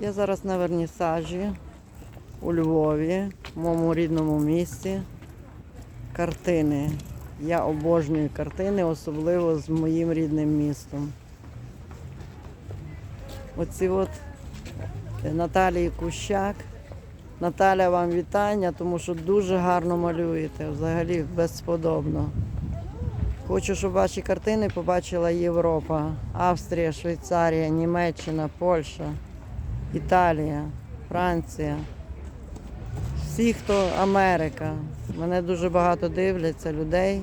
Я зараз на вернісажі у Львові, в моєму рідному місті. Картини. Я обожнюю картини, особливо з моїм рідним містом. Оці от е, Наталії Кущак. Наталя, вам вітання, тому що дуже гарно малюєте. Взагалі безподобно. Хочу, щоб ваші картини побачила Європа, Австрія, Швейцарія, Німеччина, Польща, Італія, Франція. Всі, хто Америка. Мене дуже багато дивляться людей.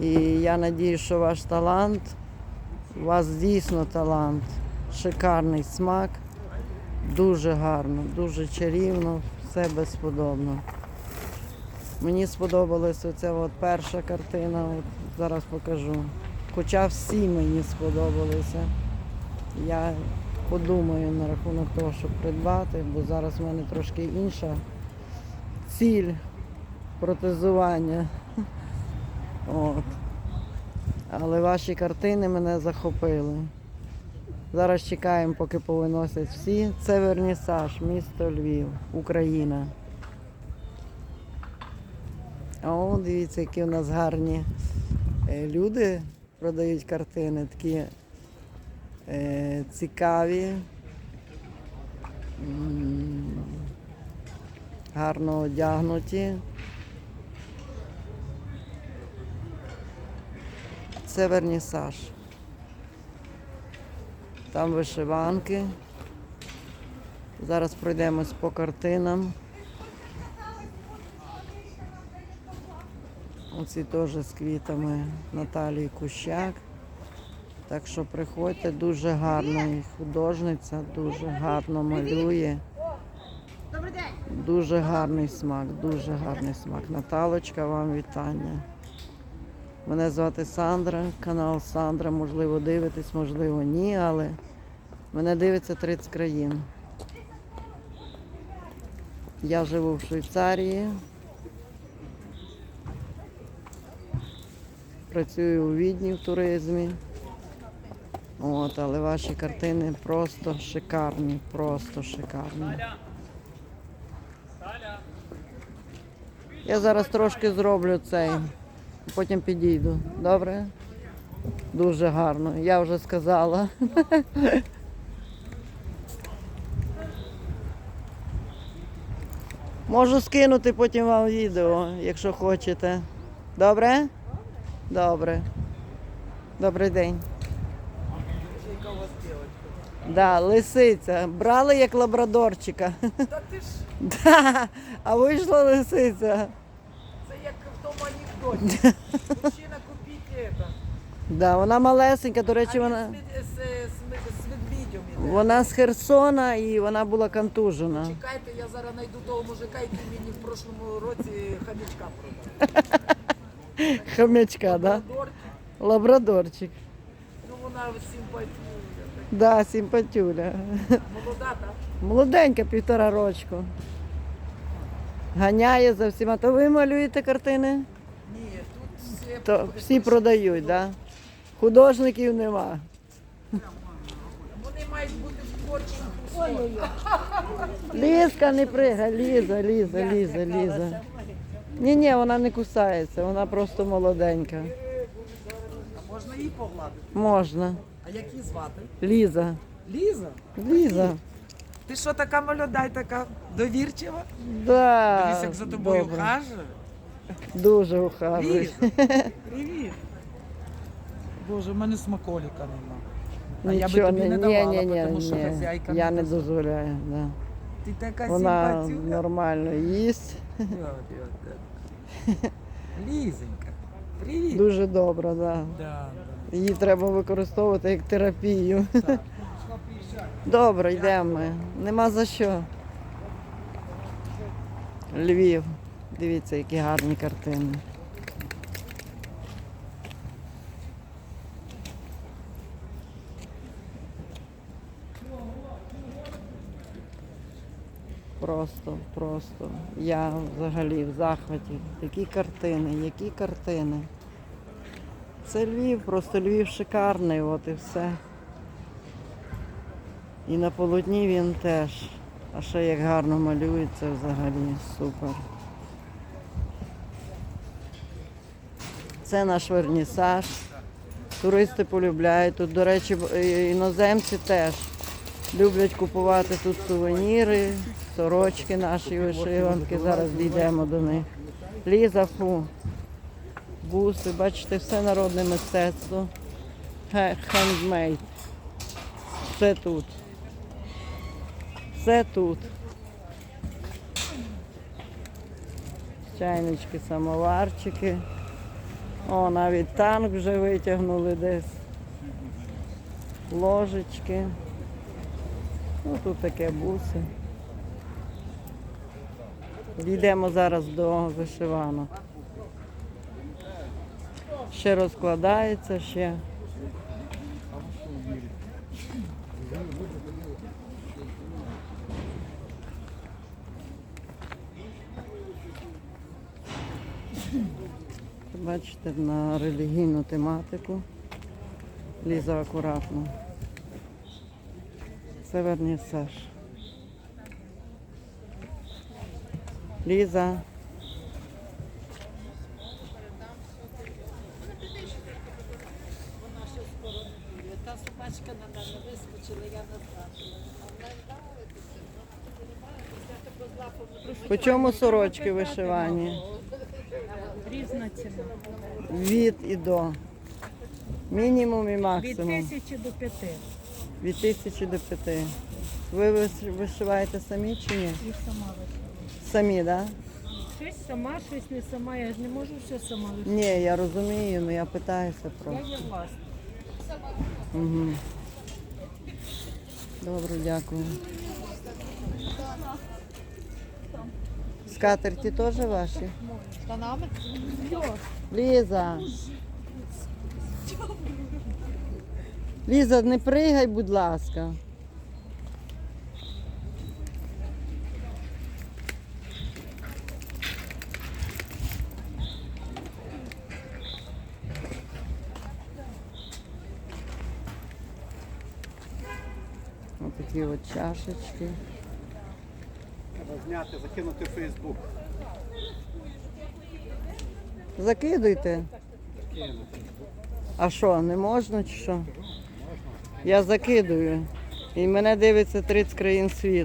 І я надію, що ваш талант, у вас дійсно талант, шикарний смак, дуже гарно, дуже чарівно, все безподобно. Мені сподобалась оця от перша картина, от зараз покажу. Хоча всі мені сподобалися. Я подумаю на рахунок того, щоб придбати, бо зараз в мене трошки інша ціль протезування. От. Але ваші картини мене захопили. Зараз чекаємо, поки повиносять всі. Це вернісаж, місто Львів, Україна. О, дивіться, які у нас гарні е, люди продають картини, такі цікаві, гарно одягнуті. Це вернісаж. Там вишиванки. Зараз пройдемось по картинам. Оці теж з квітами Наталії Кущак. Так що приходьте, дуже гарно і художниця, дуже гарно малює. Дуже гарний смак, дуже гарний смак. Наталочка, вам вітання. Мене звати Сандра, канал Сандра. Можливо, дивитесь, можливо, ні, але мене дивиться 30 країн. Я живу в Швейцарії. Працюю у Відні в туризмі. От, але ваші картини просто шикарні, просто шикарні. Я зараз трошки зроблю цей, потім підійду. Добре? Дуже гарно. Я вже сказала. Можу скинути потім вам відео, якщо хочете. Добре? Добре. Добрий день. Да, лисиця. Брали як лабрадорчика. Та ти ж Да, а вийшла лисиця. це як в тому анекдоті. Мужчина купіть это. Да, вона малесенька, до речі, а вона, з, з, з, з ведмідем іде. вона з Херсона і вона була контужена. Чекайте, я зараз знайду того мужика, який мені в прошлому році хамічка продав. Хомячка, да? Лабрадорчик. Ну вона всім симпатює. Да, симпатюля. Молода, так? Молоденька, півтора рочку. Ганяє за всіма. То ви малюєте картини? Ні, тут всі, То всі продають, да? Художників нема. Вони мають бути в творчому Лізка не пригай, Ліза, Ліза, Ліза, Ліза. Ні, ні, вона не кусається, вона просто молоденька. А можна її погладити? Можна. А як її звати? Ліза. Ліза? Ліза. Ти що така молода і така довірчива? Да, Дивись, як за тобою добре. хаже. Дуже ухажує. Ліза, привіт. Боже, в мене смаколіка нема. А я би Нічого, тобі не давала, ні, ні, тому що ні. хазяйка Я не не дозволяє. дозволяю. Да. Ти така Вона симпатюка. нормально їсть. От, от, от. Лізенька, привіт. Дуже добра, да. Да, Її треба використовувати як терапію. Добре, йдемо. Нема за що. Львів. Дивіться, які гарні картини. Просто, просто. Я взагалі в захваті. Такі картини, які картини. Це Львів, просто Львів шикарний, от і все. І на полотні він теж. А ще як гарно малюється взагалі. Супер. Це наш вернісаж. Туристи полюбляють. Тут, до речі, іноземці теж люблять купувати тут сувеніри, сорочки наші вишиванки. Зараз дійдемо до них. Ліза, фу. Буси, бачите, все народне мистецтво. Хе- Хендмейд. Все тут. Все тут. Чайнички, самоварчики. О, навіть танк вже витягнули десь. Ложечки. Ну, тут таке буси. Дійдемо зараз до вишиванок. Ще розкладається ще. Бачите, на релігійну тематику. Ліза акуратно. Це вернісаж. Ліза. Та собачка на мене вискочила, я не знаю. По чому сорочки вишивані? Різна ціна. Від і до. Мінімум і Від максимум. тисячі до п'яти. Від тисячі до п'яти. Ви виш- вишиваєте самі чи ні? І сама вишиваю. Самі, так? Да? Щось сама, щось не сама. Я ж не можу все сама вишивати. Ні, я розумію, але я питаюся Я просто. є власна. Угу. Добре, дякую. Скатерті теж ваші? Штанами? Ліза. Ліза, не пригай, будь ласка. Ось такі от чашечки. Зняти, закинути в Фейсбук. Закидуйте. А що, не можна чи що? Я закидую. І мене дивиться 30 країн світу.